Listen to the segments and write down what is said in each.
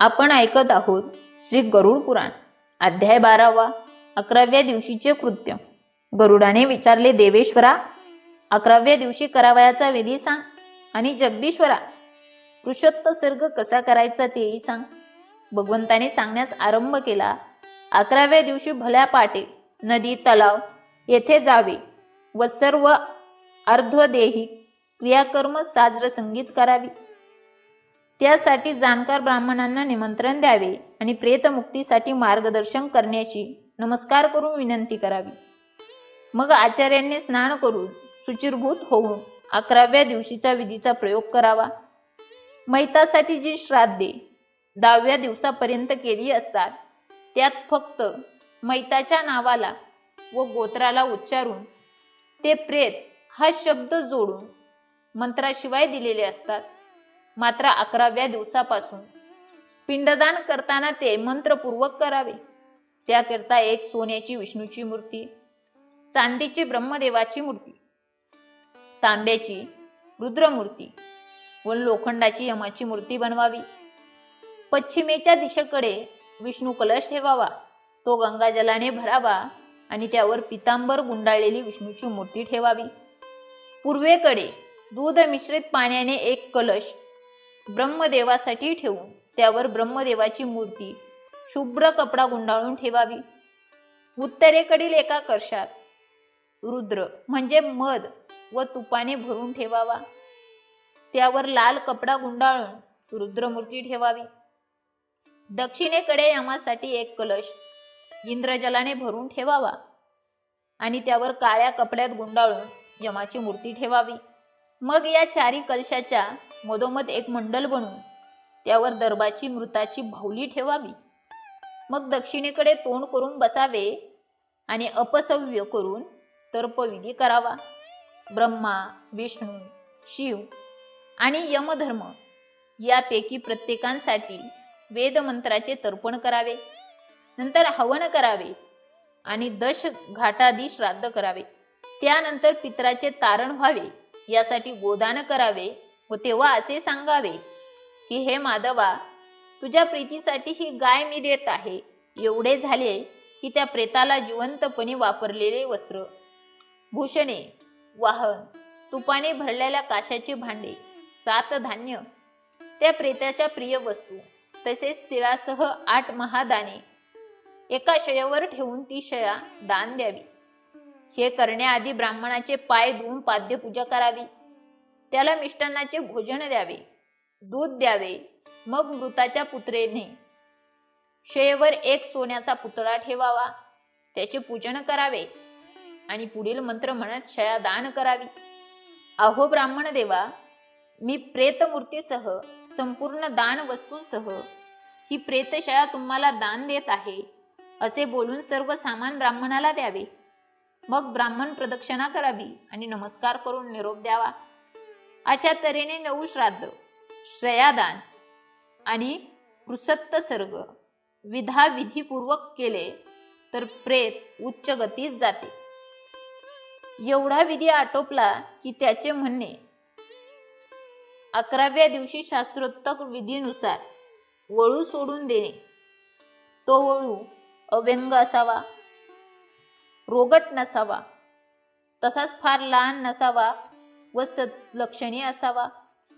आपण ऐकत आहोत श्री गरुड पुराण अध्याय बारावा अकराव्या दिवशीचे कृत्य. गरुडाने विचारले देवेश्वरा अकराव्या दिवशी करावयाचा विधी सांग आणि जगदीश्वरा पुरुषोत्त सर्ग कसा करायचा तेही सांग. भगवंताने सांगण्यास आरंभ केला अकराव्या दिवशी भल्या पाटे नदी तलाव येथे जावे व सर्व अर्धदेही क्रियाकर्म साजर संगीत करावी. त्यासाठी जाणकार ब्राह्मणांना निमंत्रण द्यावे आणि प्रेतमुक्तीसाठी मार्गदर्शन करण्याची नमस्कार करून विनंती करावी. मग आचार्यांनी स्नान करून सुचिरभूत होऊन अकराव्या दिवशीचा विधीचा प्रयोग करावा. मैतासाठी जी श्राद्धे दहाव्या दिवसापर्यंत केली असतात त्यात फक्त मैताच्या नावाला व गोत्राला उच्चारून ते प्रेत हा शब्द जोडून मंत्राशिवाय दिलेले असतात. मात्र अकराव्या दिवसापासून. पिंडदान करताना ते मंत्रपूर्वक करावे. त्याकरता एक सोन्याची विष्णूची मूर्ती चांदीची ब्रह्मदेवाची मूर्ती तांब्याची रुद्रमूर्ती व लोखंडाची यमाची मूर्ती बनवावी. पश्चिमेच्या दिशेकडे विष्णू कलश ठेवावा. तो गंगाजलाने भरावा आणि त्यावर पितांबर गुंडाळलेली विष्णूची मूर्ती ठेवावी. पूर्वेकडे दूध मिश्रित पाण्याने एक कलश ब्रह्मदेवासाठी ठेवून त्यावर ब्रह्मदेवाची मूर्ती शुभ्र कपडा गुंडाळून ठेवावी. उत्तरेकडील एका कशात रुद्र म्हणजे मध व तुपाने भरून ठेवावा. त्यावर लाल कपडा गुंडाळून रुद्रमूर्ती ठेवावी. दक्षिणेकडे यमासाठी एक कलश इंद्रजलाने भरून ठेवावा. आणि त्यावर काळ्या कपड्यात गुंडाळून यमाची मूर्ती ठेवावी. मग या चारी कलशाच्या मधोमध एक मंडल बनवून त्यावर दर्बाची मृताची भावली ठेवावी. मग दक्षिणेकडे तोंड करून बसावे आणि अपसव्य करून तर्पविधी करावा. ब्रह्मा विष्णू शिव आणि यमधर्म यापैकी प्रत्येकांसाठी वेदमंत्राचे तर्पण करावे. नंतर हवन करावे आणि दश घाटादी श्राद्ध करावे. त्यानंतर पितराचे तारण व्हावे. यासाठी गोदान करावे. व तेव्हा असे सांगावे की हे माधवा तुझ्या प्रीतीसाठी ही गाय मी देत आहे. एवढे झाले की त्या प्रेताला जिवंतपणे वापरलेले वस्त्र. भूषणे वाहन तुपाने भरलेल्या काशाचे भांडे सात धान्य त्या प्रेताच्या प्रिय वस्तू तसेच तिळासह आठ महादाने एका शयावर ठेवून ती शया दान द्यावी. हे करण्याआधी ब्राह्मणाचे पाय धुवून पाद्यपूजा करावी. त्याला मिष्टान्नाचे भोजन द्यावे दूध द्यावे मग मृताच्या पुत्रेने शेवर एक सोन्याचा पुतळा ठेवावा त्याचे पूजन करावे आणि पुढील मंत्र म्हणत शया दान करावी. अहो ब्राह्मण देवा मी प्रेतमूर्तीसह संपूर्ण दान वस्तूंसह ही प्रेतशया तुम्हाला दान देत आहे असे बोलून सर्व सामान ब्राह्मणाला द्यावे. मग ब्राह्मण प्रदक्षिणा करावी आणि नमस्कार करून निरोप द्यावा. अशा तऱ्हेने नऊ श्राद्ध श्रेयादान आणि कृसत्त सर्ग विधा विधीपूर्वक केले तर प्रेत उच्च गतीत जाते. एवढा विधी आटोपला की त्याचे म्हणणे अकराव्या दिवशी शास्त्रोत्तक विधीनुसार वळू सोडून देणे. तो वळू अव्यंग असावा रोगट नसावा तसाच फार लहान नसावा व सत्लक्षणी असावा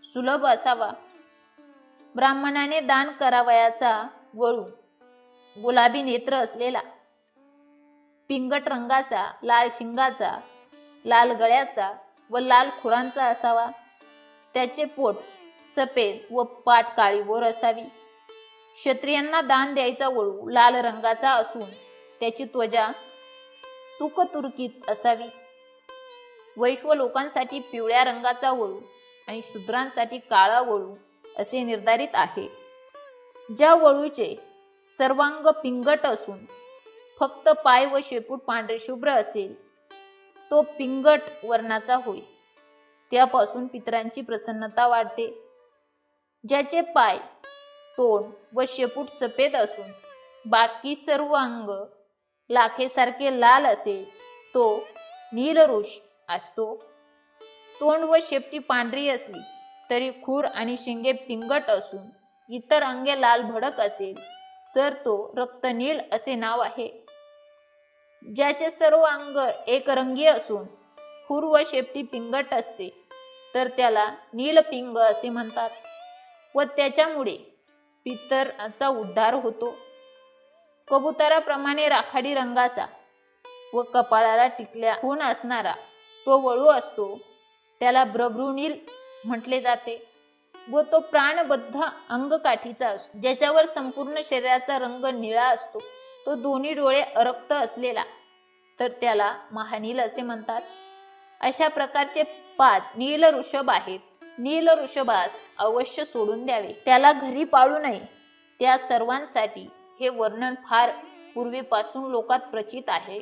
सुलभ असावा. ब्राह्मणाने दान करावयाचा वळू गुलाबी नेत्र असलेला पिंगट रंगाचा लाल शिंगाचा लाल गळ्याचा व लाल खुरांचा असावा. त्याचे पोट सफेद व पाट काळीभोर असावी. क्षत्रियांना दान द्यायचा वळू लाल रंगाचा असून त्याची त्वचा तुकतुर्कीत असावी. वैश्व लोकांसाठी पिवळ्या रंगाचा वळू आणि शूद्रांसाठी काळा वळू असे निर्धारित आहे. ज्या वळूचे सर्वांग पिंगट असून फक्त पाय व शेपूट पांढरे शुभ्र असेल तो पिंगट वर्णाचा होय. त्यापासून पितरांची प्रसन्नता वाढते. ज्याचे पाय तोंड व शेपूट सफेद असून बाकी सर्व अंग लाखेसारखे लाल असेल तो नीलरुष असतो. तोंड व शेपटी पांढरी असली तरी खूर आणि शिंगे पिंगट असून इतर अंगे लाल भडक असेल तर तो रक्तनीळ असे नाव आहे. ज्याचे सर्व अंग एकरंगी असून खूर व शेपटी पिंगट असते तर त्याला नीलपिंग असे म्हणतात व त्याच्यामुळे पितराचा उद्धार होतो. कबुतराप्रमाणे राखाडी रंगाचा व कपाळाला टिकल्या खून असणारा तो वळू असतो. त्याला ब्रभ्रुनील म्हटले जाते. व तो प्राणबद्ध अंगकाठीचा असतो. ज्याच्यावर संपूर्ण शरीराचा रंग निळा असतो. तो दोन्ही डोळे अरक्त असलेला. तर त्याला महानील असे म्हणतात. अशा प्रकारचे पाच नील ऋषभ आहेत. नील ऋषभास अवश्य सोडून द्यावे. त्याला घरी पाळू नये. त्या सर्वांसाठी हे वर्णन फार पूर्वीपासून लोकात प्रचित आहे.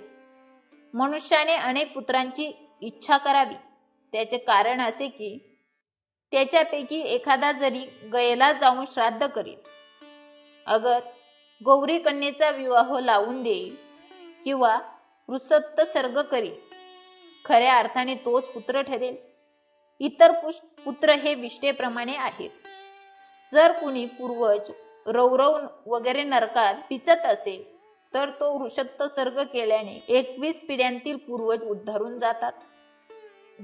मनुष्याने अनेक पुत्रांची इच्छा करावी. त्याचे कारण असे की त्याच्यापैकी एखादा जरी गयेला जाऊन श्राद्ध करील. अगर गौरी कन्येचा विवाह लावून देईल किंवा वृसत्त सर्ग करील खऱ्या अर्थाने तोच पुत्र ठरेल. इतर पुष- पुत्र हे विष्ठेप्रमाणे आहेत. जर कुणी पूर्वज रौरव वगैरे नरकात पिचत असेल तर तो वृषत्त सर्ग केल्याने एकवीस पिढ्यांतील पूर्वज उद्धारून जातात.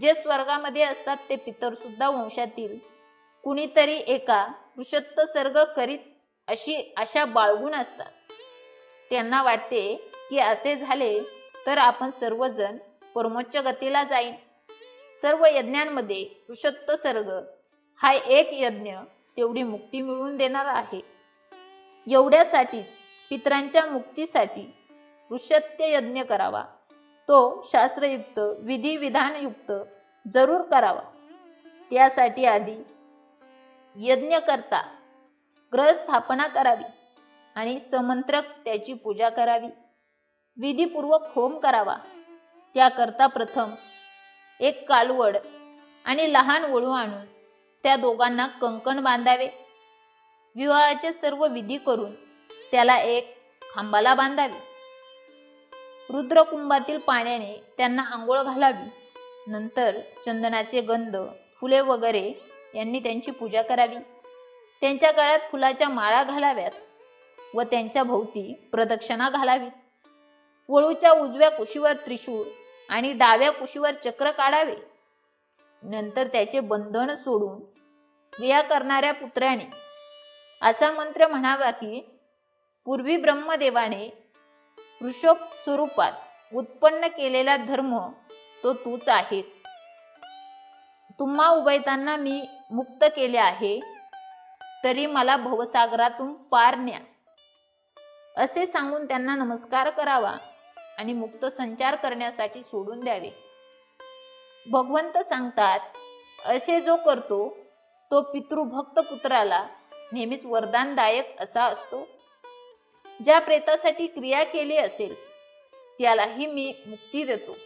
जे स्वर्गामध्ये असतात ते पितर सुद्धा वंशातील कुणीतरी एका वृषत्त सर्ग करीत अशी आशा बाळगून असतात. त्यांना वाटते की असे झाले तर आपण सर्वजण परमोच्च गतीला जाईन. सर्व यज्ञांमध्ये वृषत्त सर्ग हा एक यज्ञ तेवढी मुक्ती मिळवून देणार आहे. एवढ्यासाठीच पितरांच्या मुक्तीसाठी ऋषत्य यज्ञ करावा. तो शास्त्रयुक्त विधी विधानयुक्त जरूर करावा. त्यासाठी आधी यज्ञ करता ग्रह स्थापना करावी आणि समंत्रक त्याची पूजा करावी. विधीपूर्वक होम करावा. त्याकरता प्रथम एक कालवड आणि लहान ओळू आणून त्या दोघांना कंकण बांधावे. विवाहाचे सर्व विधी करून त्याला एक खांबाला बांधावे. रुद्रकुंभातील पाण्याने त्यांना आंघोळ घालावी. नंतर चंदनाचे गंध फुले वगैरे यांनी त्यांची पूजा करावी. त्यांच्या गळ्यात फुलाच्या माळा घालाव्यात व त्यांच्या भोवती प्रदक्षिणा घालावी. वळूच्या उजव्या कुशीवर त्रिशूळ आणि डाव्या कुशीवर चक्र काढावे. नंतर त्याचे बंधन सोडून क्रिया करणाऱ्या पुत्राने असा मंत्र म्हणावा की पूर्वी ब्रह्मदेवाने वृषभ स्वरूपात उत्पन्न केलेला धर्म तो तूच आहेस. तुम्हा उभयतांना मी मुक्त केले आहे तरी मला भवसागरातून पार न्या. असे सांगून त्यांना नमस्कार करावा आणि मुक्त संचार करण्यासाठी सोडून द्यावे. भगवंत सांगतात असे जो करतो तो पितृभक्त पुत्राला नेहमीच वरदानदायक असा असतो. ज्या प्रेतासाठी क्रिया केली असेल त्यालाही मी मुक्ती देतो.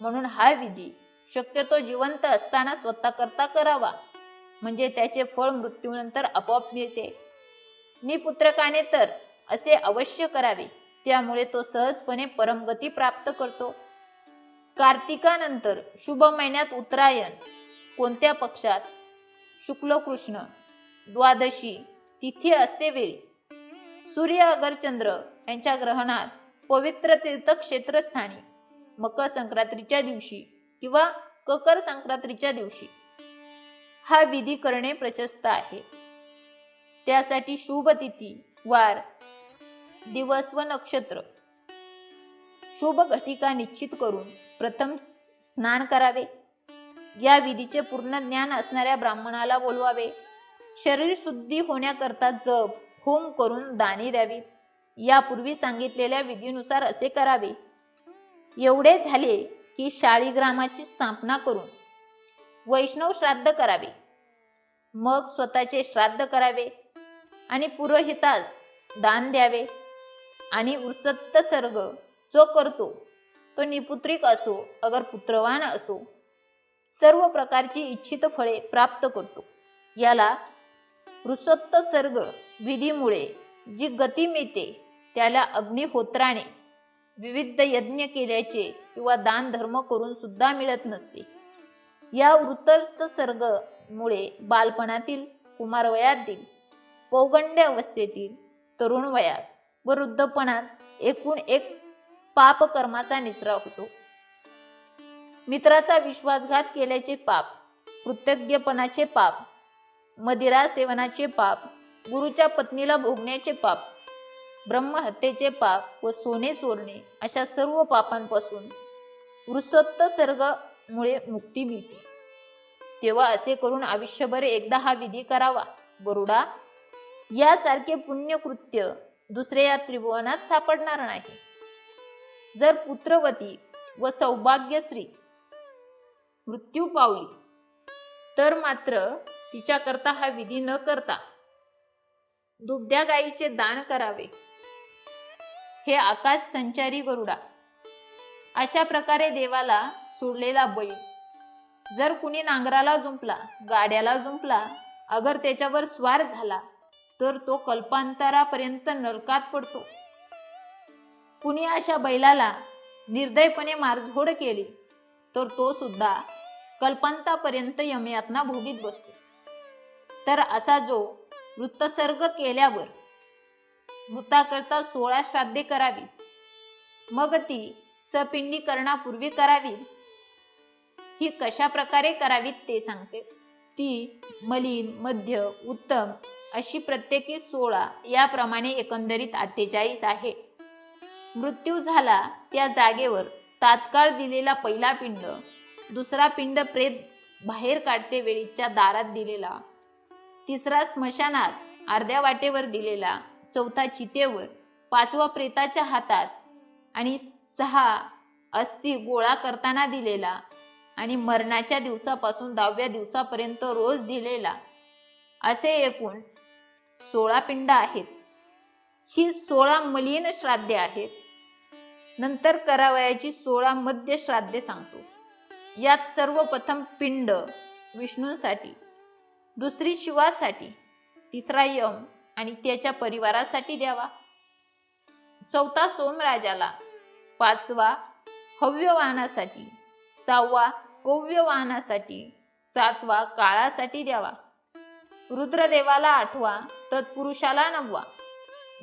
म्हणून हा विधी शक्यतो जिवंत असताना स्वतः करता करावा. म्हणजे त्याचे फळ मृत्यूनंतर आपोआप मिळते. मी पुत्रकाने तर असे अवश्य करावे. त्यामुळे तो सहजपणे परमगती प्राप्त करतो. कार्तिकानंतर शुभ महिन्यात उत्तरायण. कोणत्या पक्षात? शुक्ल कृष्ण द्वादशी तिथी असते वेळी. सूर्य अगरचंद्र यांच्या ग्रहणात पवित्र तीर्थक्षेत्रस्थानी मकर संक्रांतीच्या दिवशी किंवा ककर संक्रांतीच्या दिवशी हा विधी करणे प्रशस्त आहे. त्यासाठी शुभ तिथी वार दिवस व नक्षत्र शुभ घटिका निश्चित करून प्रथम स्नान करावे. या विधीचे पूर्ण ज्ञान असणाऱ्या ब्राह्मणाला बोलवावे. शरीर शुद्धी होण्याकरता जप होम करून दाने द्यावीत यापूर्वी सांगितलेल्या विधीनुसार असे करावे. एवढे झाले की शाळीग्रामाची स्थापना करून वैष्णव श्राद्ध करावे. मग स्वतःचे श्राद्ध करावे आणि पुरोहितास दान द्यावे आणि उत्सत्त सर्ग जो करतो तो निपुत्रिक असो अगर पुत्रवान असो सर्व प्रकारची इच्छित फळे प्राप्त करतो. याला वृसत्त सर्ग विधीमुळे जी गती मिळते त्याला अग्निहोत्राने विविध यज्ञ केल्याचे किंवा दान धर्म करून सुद्धा मिळत नसते. या वृत्त सर्गमुळे बालपणातील कुमारवयातील पौगंड्य अवस्थेतील तरुण वयात व वृद्धपणात एकूण एक पाप कर्माचा निचरा होतो. मित्राचा विश्वासघात केल्याचे पाप कृतज्ञपणाचे पाप मदिरा सेवनाचे पाप गुरुच्या पत्नीला भोगण्याचे पाप ब्रह्महत्येचे पाप व सोने चोरणे अशा सर्व पापांपासून वृषोत्तसर्गमुळे मुक्ती मिळते. तेव्हा असे करून आयुष्यभर एकदा हा विधी करावा गरुडा यासारखे पुण्यकृत्य दुसरे या त्रिभुवनात सापडणार नाही. जर पुत्रवती व सौभाग्यश्री मृत्यू पावली तर मात्र तिच्याकरता हा विधी न करता दुबद्या गायीचे दान करावे. हे आकाश संचारी गरुडा. अशा प्रकारे देवाला सोडलेला बैल. जर कुणी नांगराला जुंपला गाड्याला जुंपला अगर त्याच्यावर स्वार झाला तर तो कल्पांतरापर्यंत नरकात पडतो. कुणी अशा बैलाला निर्दयपणे मारझोड केली तर तो सुद्धा कल्पांतापर्यंत यमयातना भोगीत बसतो. तर असा जो वृत्तसर्ग केल्यावर मृताकरता सोळा श्राद्धे करावी. मग ती सपिंडीकरणापूर्वी करावी. ही कशा प्रकारे करावीत ते सांगते. ती मलिन मध्य उत्तम अशी प्रत्येकी सोळा याप्रमाणे एकंदरीत अठ्ठेचाळीस आहे. मृत्यू झाला त्या जागेवर तात्काळ दिलेला पहिला पिंड दुसरा पिंड प्रेत बाहेर काढते वेळीच्या दारात दिलेला तिसरा स्मशानात अर्ध्या वाटेवर दिलेला चौथा चितेवर पाचवा प्रेताच्या हातात आणि सहा अस्थि गोळा करताना दिलेला आणि मरणाच्या दिवसापासून दहाव्या दिवसापर्यंत रोज दिलेला. असे एकूण सोळा पिंड आहेत. ही सोळा मलिन श्राद्धे आहेत. नंतर करावयाची सोळा मध्य श्राद्धे सांगतो. यात सर्वप्रथम पिंड विष्णूंसाठी दुसरी शिवासाठी तिसरा यम आणि त्याच्या परिवारासाठी द्यावा. चौथा सोमराजाला पाचवा हव्यवाहनासाठी सहावा कव्यवाहनासाठी सातवा काळासाठी द्यावा. रुद्रदेवाला आठवा तत्पुरुषाला नववा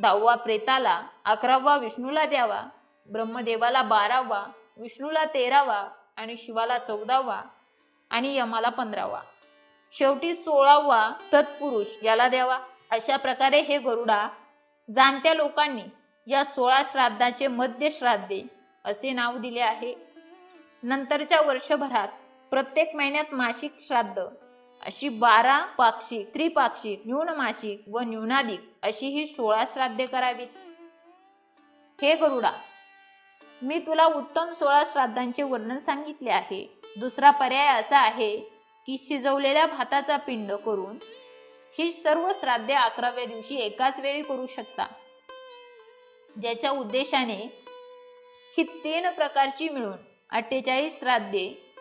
दहावा प्रेताला अकरावा विष्णूला द्यावा ब्रह्मदेवाला बारावा विष्णूला तेरावा आणि शिवाला चौदावा आणि यमाला पंधरावा. शेवटी सोळावा तत्पुरुष याला द्यावा. अशा प्रकारे हे गरुडा जाणत्या लोकांनी या सोळा श्राद्धाचे मध्य श्राद्धे असे नाव दिले आहे. नंतरच्या वर्षभरात प्रत्येक महिन्यात मासिक श्राद्ध अशी बारा पाक्षिक त्रिपाक्षिक न्यूनमासिक व न्यूनाधिक अशी ही सोळा श्राद्धे करावीत. हे गरुडा मी तुला उत्तम सोळा श्राद्धांचे वर्णन सांगितले आहे. दुसरा पर्याय असा आहे की शिजवलेल्या भाताचा पिंड करून ही सर्व श्राद्धे अकराव्या दिवशी एकाच वेळी करू शकता. ज्याच्या उद्देशाने ही तीन प्रकारची मिळून अठ्ठेचाळीस श्राद्धे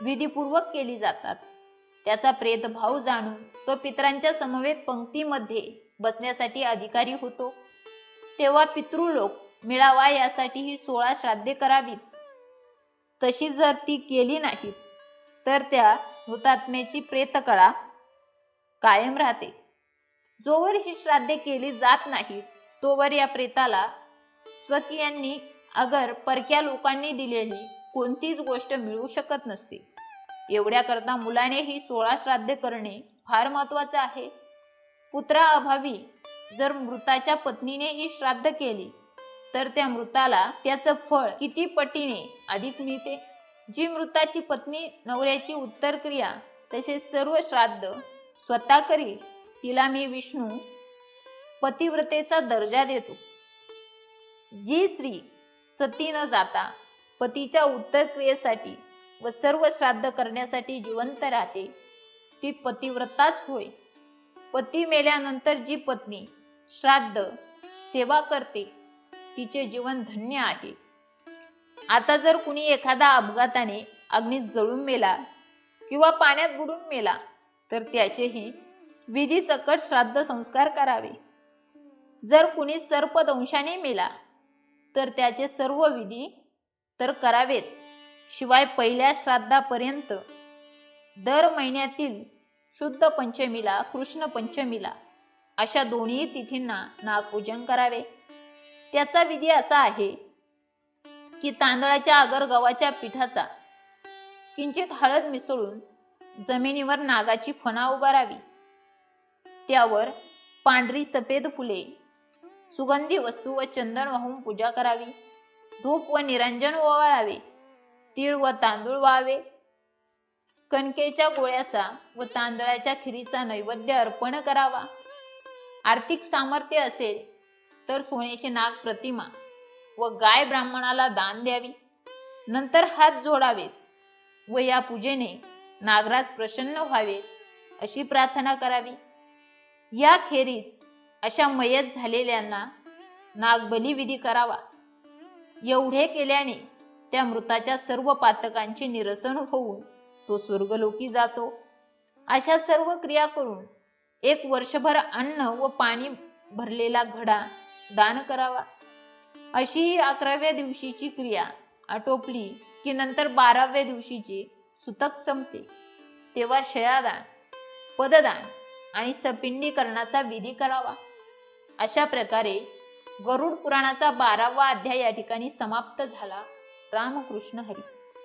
विधीपूर्वक केली जातात. त्याचा प्रेतभाव जाणून तो पितरांच्या समवेत पंक्तीमध्ये बसण्यासाठी अधिकारी होतो. तेव्हा पितृलोक मिळावा यासाठी ही सोळा श्राद्धे करावीत. तशी जर ती केली नाहीत तर त्या हुतात्म्याची प्रेतकळा कायम राहते. जोवर ही श्राद्धे केली जात नाही तोवर या प्रेताला स्वकीयांनी अगर परक्या लोकांनी दिलेली कोणतीच गोष्ट मिळू शकत नसते. एवढ्याकरता मुलाने ही सोळा श्राद्ध करणे फार महत्त्वाचे आहे. पुत्राअभावी जर मृताच्या पत्नीने ही श्राद्ध केली तर त्या मृताला त्याचं फळ किती पटीने अधिक मिळते? जी मृताची पत्नी नवऱ्याची उत्तर क्रिया तसेच सर्व श्राद्ध स्वतः करी तिला मी विष्णू पतिव्रतेचा दर्जा देतो. जी स्त्री सती न जाता पतीच्या उत्तर क्रियेसाठी व सर्व श्राद्ध करण्यासाठी जिवंत राहते ती पतिव्रताच होय. पती मेल्यानंतर जी पत्नी श्राद्ध सेवा करते तिचे जीवन धन्य आहे. आता जर कुणी एखादा अपघाताने अग्नीत जळून मेला किंवा पाण्यात बुडून मेला तर त्याचेही विधी सकट श्राद्ध संस्कार करावे. जर कुणी सर्पदंशाने मेला तर त्याचे सर्व विधी तर करावेत. शिवाय पहिल्या श्राद्धापर्यंत दर महिन्यातील शुद्ध पंचमीला कृष्ण पंचमीला अशा दोन्ही तिथींना नागपूजन करावे. त्याचा विधी असा आहे की तांदळाच्या आगर गव्हाच्या पिठाचा. किंचित हळद मिसळून जमिनीवर नागाची फणा उभारावी. त्यावर पांढरी सफेद फुले सुगंधी वस्तू व चंदन वाहून पूजा करावी. धूप व निरंजन ओवाळावे. तीळ व तांदूळ वावे कणकेच्या गोळ्याचा व तांदळाच्या खिरीचा नैवेद्य अर्पण करावा. आर्थिक सामर्थ्य असेल तर सोन्याची नाग प्रतिमा व गाय ब्राह्मणाला दान द्यावी. नंतर हात जोडावेत व या पूजेने नागराज प्रसन्न व्हावेत अशी प्रार्थना करावी. याखेरीज अशा मयत झालेल्यांना नागबली विधी करावा. एवढे केल्याने त्या मृताच्या सर्व पातकांचे निरसन होऊन तो स्वर्गलोकी जातो. अशा सर्व क्रिया करून एक वर्षभर अन्न व पाणी भरलेला घडा दान करावा. अशी ही अकराव्या दिवशीची क्रिया आटोपली की नंतर बाराव्या दिवशीची सुतक संपते. तेव्हा शयादान पददान आणि सपिंडीकरणाचा विधी करावा. अशा प्रकारे गरुड पुराणाचा बारावा अध्याय या ठिकाणी समाप्त झाला. रामकृष्ण हरी.